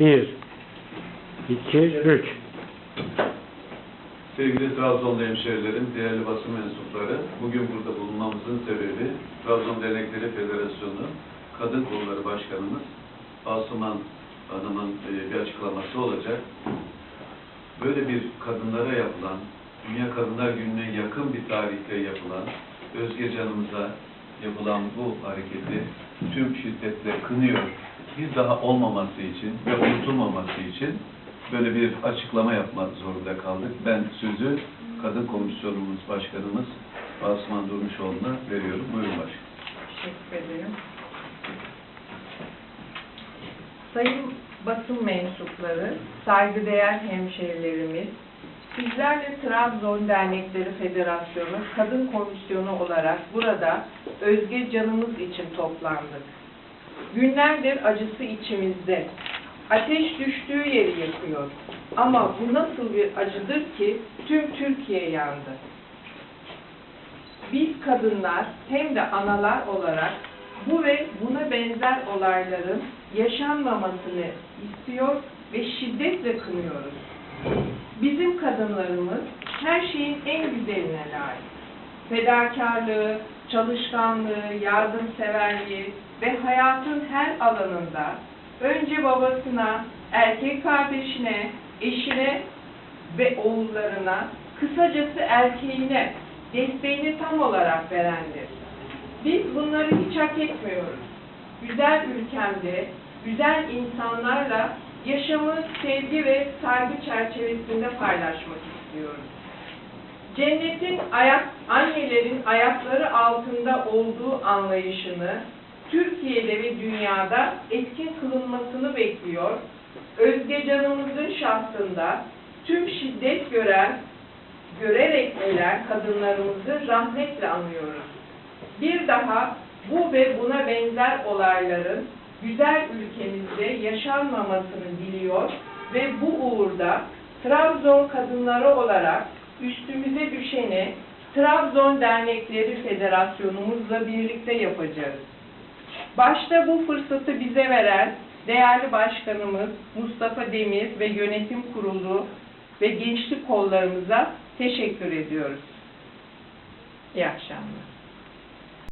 Bir, iki, üç. Sevgili Trabzonlu hemşehrilerim, değerli basın mensupları, bugün burada bulunmamızın sebebi Trabzon Dernekleri Federasyonu Kadın Kolları Başkanımız Asuman Hanım'ın e, bir açıklaması olacak. Böyle bir kadınlara yapılan, Dünya Kadınlar Günü'ne yakın bir tarihte yapılan, Özge Canımıza yapılan bu hareketi tüm şiddetle kınıyor. Bir daha olmaması için ve unutulmaması için böyle bir açıklama yapmak zorunda kaldık. Ben sözü Kadın Komisyonumuz Başkanımız Asuman Durmuşoğlu'na veriyorum. Buyurun başkanım. Teşekkür ederim. Sayın basın mensupları, saygıdeğer hemşehrilerimiz, sizlerle Trabzon Dernekleri Federasyonu Kadın Komisyonu olarak burada Özge Canımız için toplandık. Günlerdir acısı içimizde. Ateş düştüğü yeri yakıyor. Ama bu nasıl bir acıdır ki tüm Türkiye yandı. Biz kadınlar hem de analar olarak bu ve buna benzer olayların yaşanmamasını istiyor ve şiddetle kınıyoruz. Bizim kadınlarımız her şeyin en güzeline layık. Fedakarlığı, çalışkanlığı, yardımseverliği ve hayatın her alanında önce babasına, erkek kardeşine, eşine ve oğullarına, kısacası erkeğine desteğini tam olarak verendir. Biz bunları hiç hak etmiyoruz. Güzel ülkemde, güzel insanlarla yaşamı sevgi ve saygı çerçevesinde paylaşmak istiyoruz. Cennetin ayak, annelerin ayakları altında olduğu anlayışını Türkiye'de ve dünyada etkin kılınmasını bekliyor. Özge canımızın şahsında tüm şiddet gören, görerek ölen kadınlarımızı rahmetle anıyoruz. Bir daha bu ve buna benzer olayların güzel ülkemizde yaşanmamasını diliyor ve bu uğurda Trabzon kadınları olarak üstümüze düşeni Trabzon Dernekleri Federasyonumuzla birlikte yapacağız. Başta bu fırsatı bize veren değerli başkanımız Mustafa Demir ve yönetim kurulu ve gençlik kollarımıza teşekkür ediyoruz. İyi akşamlar.